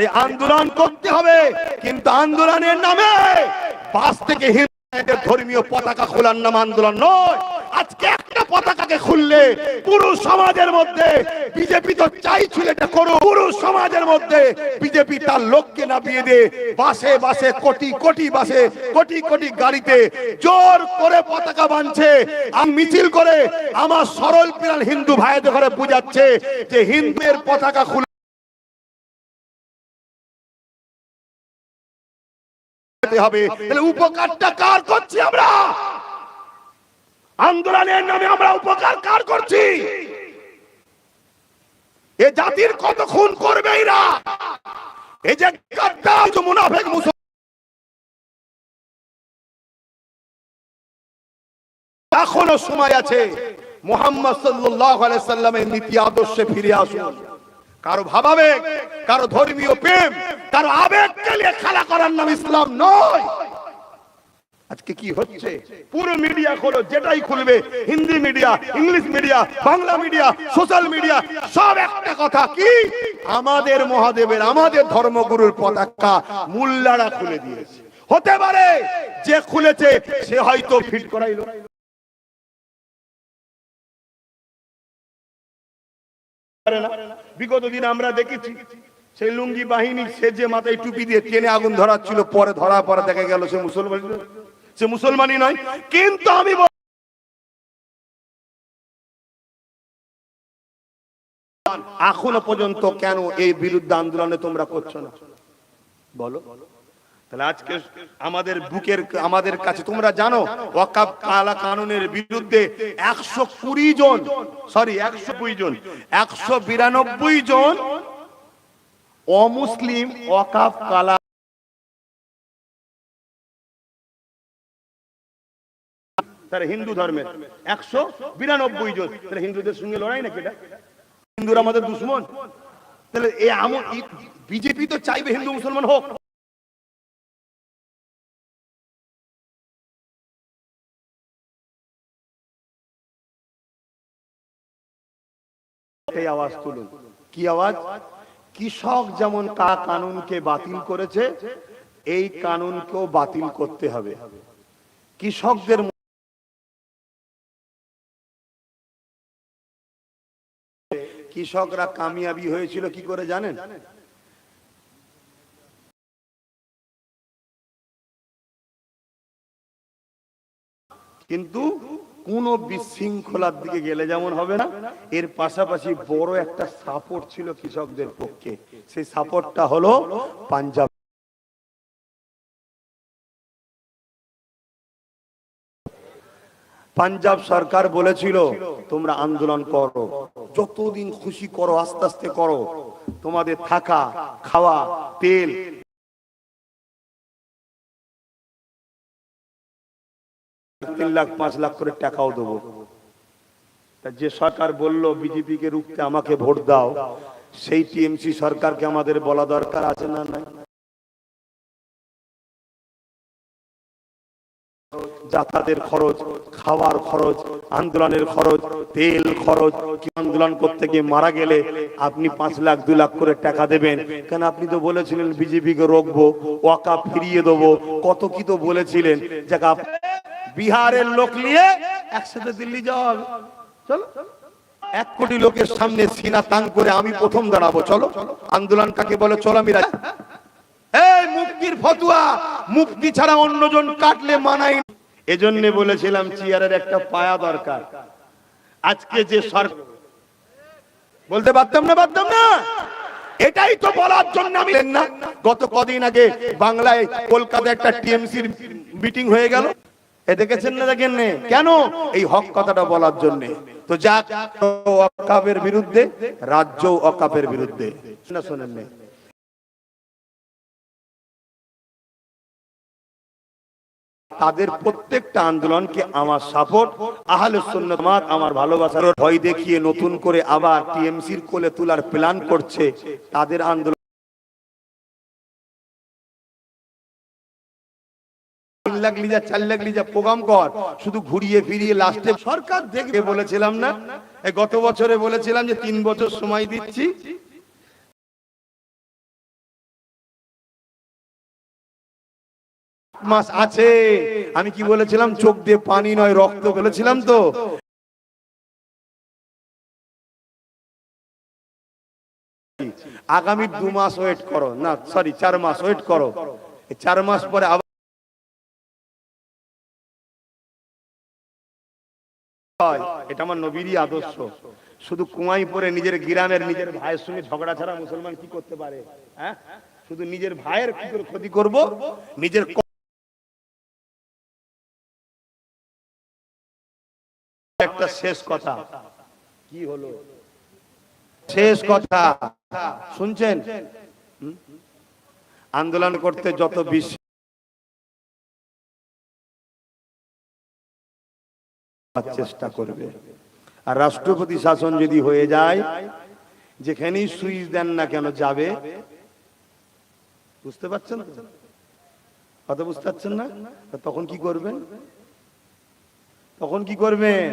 এই আন্দোলন করতে হবে। কিন্তু আন্দোলনের নামে বাস থেকে হিন্দুদের ধর্মীয় পতাকা খোলার নাম আন্দোলন নয়। আজকে একটা পতাকাকে খুললে পুরো সমাজের মধ্যে বিজেপি তো চাইছিল এটা করো পুরো সমাজের মধ্যে বিজেপি তার লোককে নামিয়ে দিয়ে বাসে বাসে, কোটি কোটি বাসে, কোটি কোটি গাড়িতে জোর করে পতাকা বাঁধছে আর মিছিল করে আমার সরল পিরাল হিন্দু ভাইদের ঘরে বুঝাচ্ছে যে হিন্দুদের পতাকা খুলে যেতে হবে। তাহলে উপকারটা কার করছি আমরা? আন্দোলনের নামে আমরা উপকার কার করছি? এ জাতির কত খুন করবে এরা? এই যে গাদ্দার মুনাফেক মুসলমান। এখনও সময় আছে। মোহাম্মদ সাল্লাল্লাহু আলাইহি সাল্লামের নীতি আদর্শে ফিরে আসুন। কারও ভাবাবেগ, কারও ধর্মীয় প্রেম, কারও আবেগকে নিয়ে খেলা করার নাম ইসলাম নয়। আজকে কি হচ্ছে? পুরো মিডিয়া খোলো, যেটাই খুলবে, Hindi media English media Bangla media social media সব একটা কথা কি? আমাদের মহাদেবের, আমাদের ধর্মগুরুর পতাকা মুল্লারা খুলে দিয়েছে। হতে পারে, যে খুলেছে, সে হয়তো ফিট করাইলো। পারে না। বিগত দিন আমরা দেখেছি, সেই লুঙ্গি বাহিনী সে যে মাথায় টুপি দিয়ে টেনে আগুন ধরাচ্ছিল, পরে ধরা, পরে দেখা গেল সে মুসলমান সে মুসলমানই নয়, কিন্তু আমি এখনও পর্যন্ত কেন এই বিরুদ্ধে আন্দোলনে তোমরা করছ না? বলো। তাহলে আজকে আমাদের বুকের, আমাদের কাছে তোমরা জানো ওয়াকাব কালা কানুনের বিরুদ্ধে একশো কুড়ি জন সরি একশো কুড়ি জন, একশো বিরানব্বই জন অমুসলিম ওয়াকাব কালা হিন্দু ধর্মের, একশো বিরানব্বই জন। তাহলে হিন্দুদের সঙ্গে লড়াই নাকি এটা? হিন্দুরা আমাদের দুশ্মন। তাহলে এই বিজেপি তো চাইবে হিন্দু মুসলমান হোক। এই আওয়াজ তুলুন। কি আওয়াজ? কৃষক যেমন কা কানুনকে বাতিল করেছে, এই কানুনকেও বাতিল করতে হবে। কৃষকদের কৃষকরা কামিয়াবি হয়েছিল কি করে জানেন? কিন্তু কোন বিশৃঙ্খলার দিকে গেলে যেমন হবে না, এর পাশাপাশি বড় একটা সাপোর্ট ছিল কৃষকদের পক্ষে। সেই সাপোর্টটা হলো পাঞ্জাব। পাঞ্জাব সরকার বলেছিল, তোমরা আন্দোলন করো। যতদিন খুশি করো, আস্তে আস্তে করো। তোমাদের থাকা, খাওয়া, তেল তিন লাখ, পাঁচ লাখ করে টাকাও দেবো। যে সরকার বলল বিজেপি কে রুখতে আমাকে ভোট দাও, সেই টিএমসি সরকারকে আমাদের বলা দরকার আছে না নাই? যাতায়াতের খরচ, খাওয়ার খরচ, আন্দোলনের খরচ, তেল খরচ, কি আন্দোলন করতে গিয়ে মারা গেলে আপনি পাঁচ লাখ, দু লাখ করে টাকা দেবেন? কেন আপনি তো বলেছিলেন বিজেপিকে রোকবো ওয়াকা ফিরিয়ে দেবো। কত কি তো বলেছিলেন? যাকে বিহারের লোক নিয়ে একসাথে দিল্লি যাওয়া হবে। চলো। এক কোটি লোকের সামনে সিনা তাং করে আমি প্রথম দাঁড়াবো। চলো। আন্দোলন কাকে বলে? চলো আমি এই মুক্তির ফতুয়া, মুক্তি ছাড়া অন্যজন কাটলে মানাই এজন্য বলেছিলাম চেয়ারের একটা পায়া দরকার। আজকে যে সরকার বলতে পারতাম না পারতাম না। এটাই তো বলার জন্য আমি না। গত কদিন আগে বাংলায় কলকাতায় একটা টিএমসির মিটিং হয়ে গেল। রাজ্য তাদের প্রত্যেকটা আন্দোলনকে আমার সাপোর্ট আহলে সুন্নাত আমার ভালোবাসার ভয় দেখিয়ে নতুন করে আবার টিএমসির কোলে তোলার প্ল্যান করছে। তাদের আন্দোলন প্রোগ্রাম কর। শুধু ঘুরিয়ে ফিরিয়ে লাস্টে সরকার বলেছিলাম না? গত বছরে বলেছিলাম যে তিন বছর সময় দিচ্ছি। মাস আছে। আমি কি বলেছিলাম? চোখ দিয়ে পানি নয় রক্ত বলেছিলাম তো। আগামী দু মাস ওয়েট করো। না সরি চার মাস ওয়েট করো। চার মাস পরে আবার এটা আমার নবীরই আদর্শ। শুধু কুমাই পরে নিজের গ্রামের নিজের ভাইয়ের সঙ্গে ঝগড়া ছাড়া মুসলমান কি করতে পারে? হ্যাঁ? শুধু নিজের ভাইয়ের কি করে ক্ষতি করব? নিজের একটা শেষ কথা। কি হলো? শেষ কথা। শুনছেন? আন্দোলন করতে যত বিশ্ব চেষ্টা করবে। আর রাষ্ট্রপতি শাসন যদি হয়ে যায়, যেখানেই সুইচ দেন না কেন যাবে? বুঝতে পারছেন? কথা বুঝতে পারছেন না? তখন কি করবেন? তখন কি করবেন?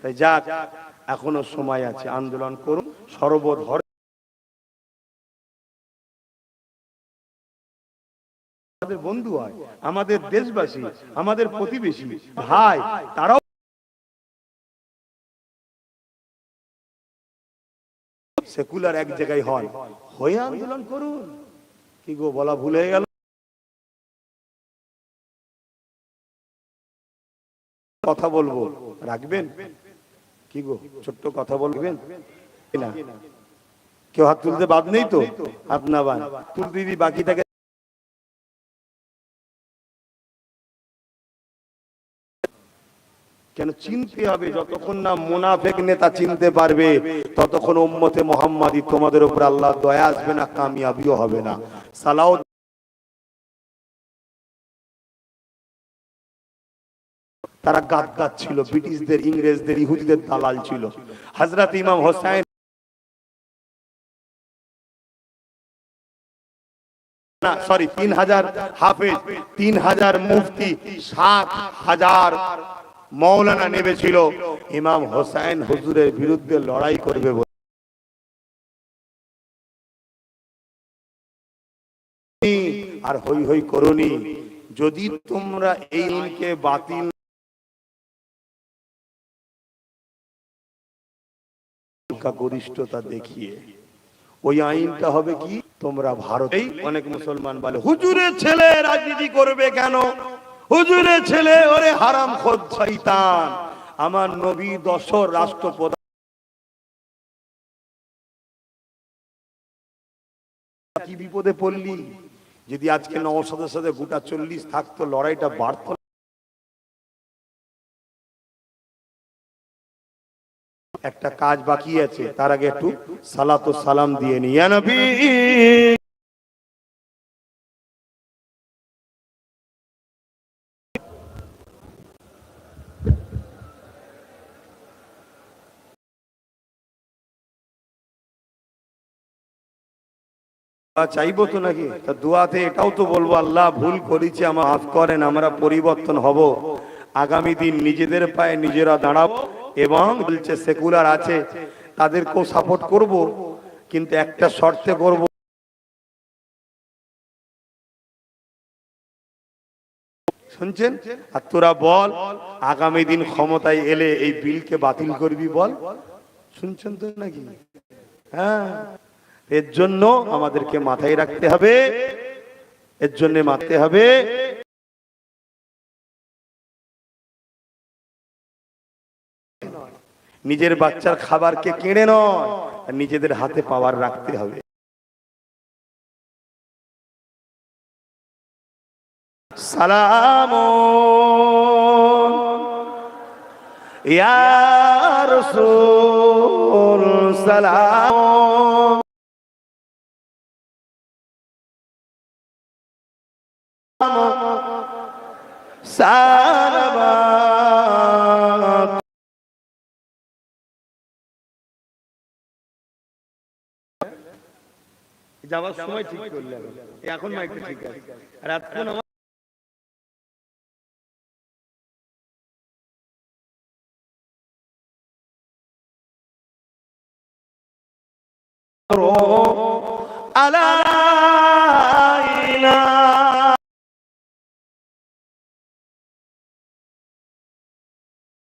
তাই যাক, এখনও সময় আছে, আন্দোলন করুন সর্বধর আমাদের বন্ধু হয়, আমাদের দেশবাসী, আমাদের প্রতিবেশী, ভাই, তারাও সেকুলার এক জায়গায় হন। হয়ে আন্দোলন করুন। কি গো, বলা ভুল হয়ে গেল? কথা বলব। রাখবেন? কি গো, ছোট্ট কথা বলবেন? কেউ হাত তুলতে বাদ নেই তো? হাত না বান তুলতে দিদি, বাকি থাকে কেন চিনতে হবে, যতক্ষণ না মোনাফেক নেতা চিনতে পারবে, ততক্ষণ উম্মতে মোহাম্মদী তোমাদের উপর আল্লাহ দয়া আসবে না, কামিয়াবিও হবে না। সালাও তারা গাদ গাদ ছিল, ব্রিটিশদের, ইংরেজদের, ইহুদিদের দালাল ছিল। হজরত ইমাম হোসেন সরি তিন হাজার হাফেজ, তিন হাজার মুফতি, সাত হাজার মৌলানা নেমেছিল। ইমাম হোসেন হুজুরের বিরুদ্ধে লড়াই করবে আর হই হই করনি যদি তোমরা এই আইনকে বাতিল গরিষ্ঠতা দেখিয়ে, ওই আইনটা হবে কি? তোমরা ভারতেই অনেক মুসলমান বলে, হুজুরের ছেলে রাজনীতি করবে কেন? হুজুরের ছেলে, ওরে হারাম খোদ শয়তান। আমার নবী দশর রাষ্ট্রপ্রধান। কি বিপদে পড়লি? যদি আজকে নওশাদের সাথে গোটা চল্লিশ থাকতো, লড়াইটা বাড়তো। একটা কাজ বাকি আছে, তার আগে একটু সালাত সালাম দিয়ে নি ইয়া নবী! চাইব তো নাকি? তা দোয়াতে এটাও তো বলব, আল্লাহ ভুল করেছি আমার মাফ করেন, আমরা পরিবর্তন হব। আগামী দিন নিজেদের পায়ে নিজেরা দাঁড়াবো এবং বলছে সেকুলার আছে, তাদেরকেও সাপোর্ট করব, কিন্তু একটা শর্তে করব। শুনছেন? আর তোরা বল, আগামী দিন ক্ষমতায় এলে এই বিলকে বাতিল করবি বল? শুনছেন তো নাকি? হ্যাঁ। এর জন্য আমাদেরকে মাথায় রাখতে হবে। এর জন্য মারতে হবে। নিজের বাচ্চার খাবারকে কেড়ে নয় নিজেদের হাতে পাওয়ার রাখতে হবে। সালাম। ইয়া রাসূল, সালাম। যাওয়ার সময় ঠিক করলেন এখন মাইকটা ঠিক আছে। আর এতক্ষণ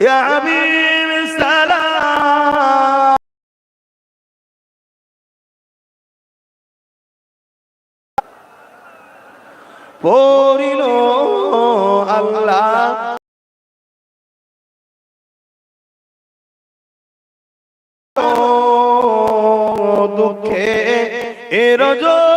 يا حبيب السلام পড়িল আল্লাহ দুঃখে এরজ নয়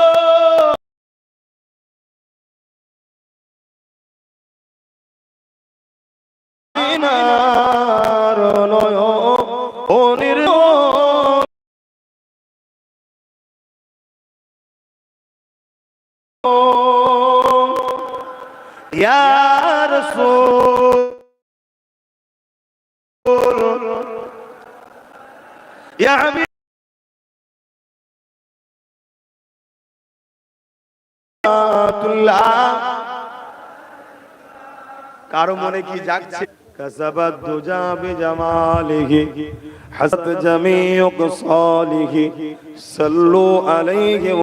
ইয়া রাসূল, ইয়া হাবিব কারও মনে কি জাগছে? কাসাবাত দুজা বিজামালিহি, হাসত জামিউ সালিহি, সাল্লু আলাইহি